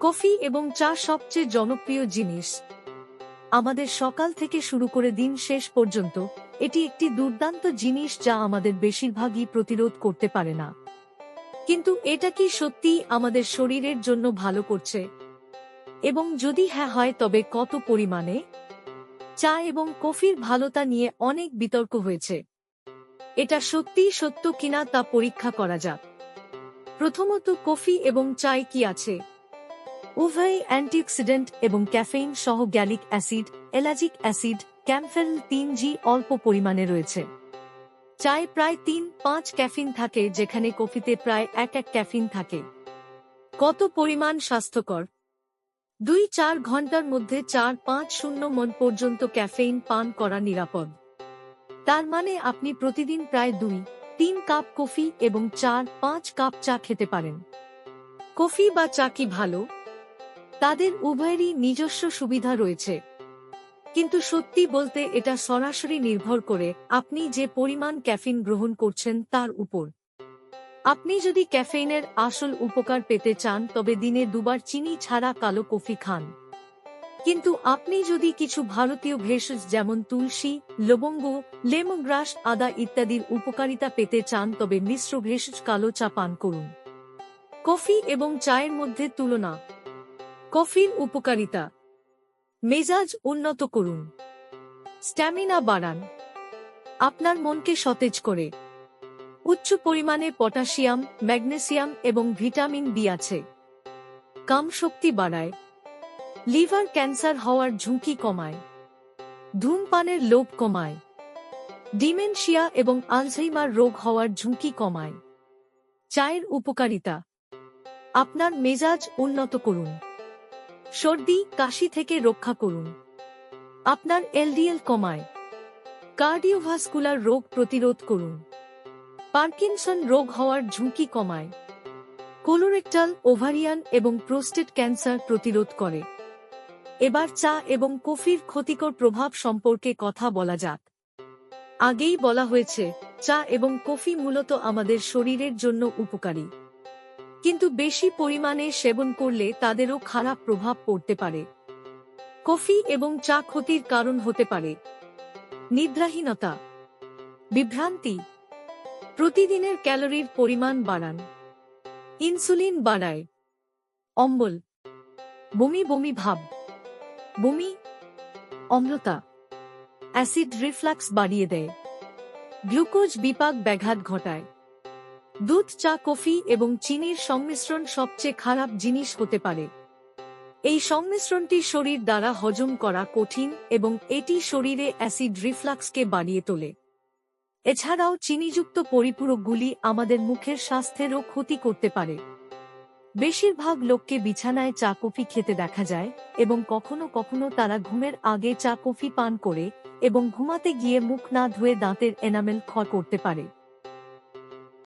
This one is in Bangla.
কফি এবং চা সবচেয়ে জনপ্রিয় জিনিস। আমাদের সকাল থেকে শুরু করে দিন শেষ পর্যন্ত, এটি একটি দুর্দান্ত জিনিস যা আমাদের বেশিরভাগই প্রতিরোধ করতে পারে না। কিন্তু এটা কি সত্যিই আমাদের শরীরের জন্য ভালো করছে? এবং যদি হ্যাঁ হয়, তবে কত পরিমাণে? চা এবং কফির ভালোতা নিয়ে অনেক বিতর্ক হয়েছে। এটা সত্যিই সত্য কিনা তা পরীক্ষা করা যাক। প্রথমত কফি এবং চায় কি আছে? উভয়ই অ্যান্টিঅক্সিডেন্ট এবং ক্যাফেইন সহ গ্যালিক অ্যাসিড এলাজিক অ্যাসিড, ক্যামফেল তিন জি অল্প পরিমাণে রয়েছে। চায়ে প্রায় তিন পাঁচ ক্যাফিন থাকে, যেখানে কফিতে প্রায় এক এক ক্যাফিন থাকে। কত পরিমাণ স্বাস্থ্যকর? দুই চার ঘণ্টার মধ্যে চার পাঁচ শূন্য মন পর্যন্ত ক্যাফেইন পান করা নিরাপদ। তার মানে আপনি প্রতিদিন প্রায় দুই, তিন কাপ কফি এবং চার, পাঁচ কাপ চা খেতে পারেন। কফি বা চা কি ভালো? তাদের উভয়েরই নিজস্ব সুবিধা রয়েছে। কিন্তু সত্যি বলতে এটা সরাসরি নির্ভর করে আপনি যে পরিমাণ ক্যাফিন গ্রহণ করছেন তার উপর। আপনি যদি ক্যাফেইনের আসল উপকার পেতে চান, তবে দিনে দুবার চিনি ছাড়া কালো কফি খান। কিন্তু আপনি যদি কিছু ভারতীয় ভেষজ যেমন তুলসী, লবঙ্গ, লেমনগ্রাস, আদা ইত্যাদির উপকারিতা পেতে চান, তবে মিশ্র ভেষজ কালো চা পান করুন। কফি এবং চায়ের মধ্যে তুলনা। কফির উপকারিতা। মেজাজ উন্নত করুন। স্ট্যামিনা বাড়ান। আপনার মনকে সতেজ করে। উচ্চ পরিমাণে পটাশিয়াম, ম্যাগনেসিয়াম এবং ভিটামিন বি আছে। কাম শক্তি বাড়ায়। লিভার ক্যান্সার হওয়ার ঝুঁকি কমায়। ধূমপানের লোভ কমায়। ডিমেনশিয়া এবং আলঝেইমার রোগ হওয়ার ঝুঁকি কমায়। চায়ের উপকারিতা। আপনার মেজাজ উন্নত করুন। সর্দি, কাশি থেকে রক্ষা করুন। আপনার এলডিএল কমায়। কার্ডিওভাস্কুলার রোগ প্রতিরোধ করুন। পার্কিনসন রোগ হওয়ার ঝুঁকি কমায়। কোলোরেক্টাল, ওভারিয়ান এবং প্রোস্টেট ক্যান্সার প্রতিরোধ করে। এবার চা এবং কফির ক্ষতিকর প্রভাব সম্পর্কে কথা বলা যাক। আগেই বলা হয়েছে, চা এবং কফি মূলত আমাদের শরীরের জন্য উপকারী। কিন্তু বেশি পরিমাণে সেবন করলে তাদেরও খারাপ প্রভাব পড়তে পারে। কফি এবং চা ক্ষতির কারণ হতে পারে। নিদ্রাহীনতা। বিভ্রান্তি। প্রতিদিনের ক্যালোরির পরিমাণ বাড়ান। ইনসুলিন বাড়ায়। অম্বল। বমি বমি ভাব। বমি, অম্লতা। অ্যাসিড রিফ্লাক্স বাড়িয়ে দেয়। গ্লুকোজ বিপাক ব্যাঘাত ঘটায়। দুধ, চা, কফি এবং চিনির সংমিশ্রণ সবচেয়ে খারাপ জিনিস হতে পারে। এই সংমিশ্রণটি শরীর দ্বারা হজম করা কঠিন এবং এটি শরীরে অ্যাসিড রিফ্লাক্সকে বাড়িয়ে তোলে। এছাড়াও চিনিযুক্ত পরিপূরকগুলি আমাদের মুখের স্বাস্থ্যেরও ক্ষতি করতে পারে। বেশিরভাগ লোককে বিছানায় চা, কফি খেতে দেখা যায় এবং কখনো কখনো তারা ঘুমের আগে চা, কফি পান করে এবং ঘুমাতে গিয়ে মুখ না ধুয়ে দাঁতের এনামেল খ করতে পারে।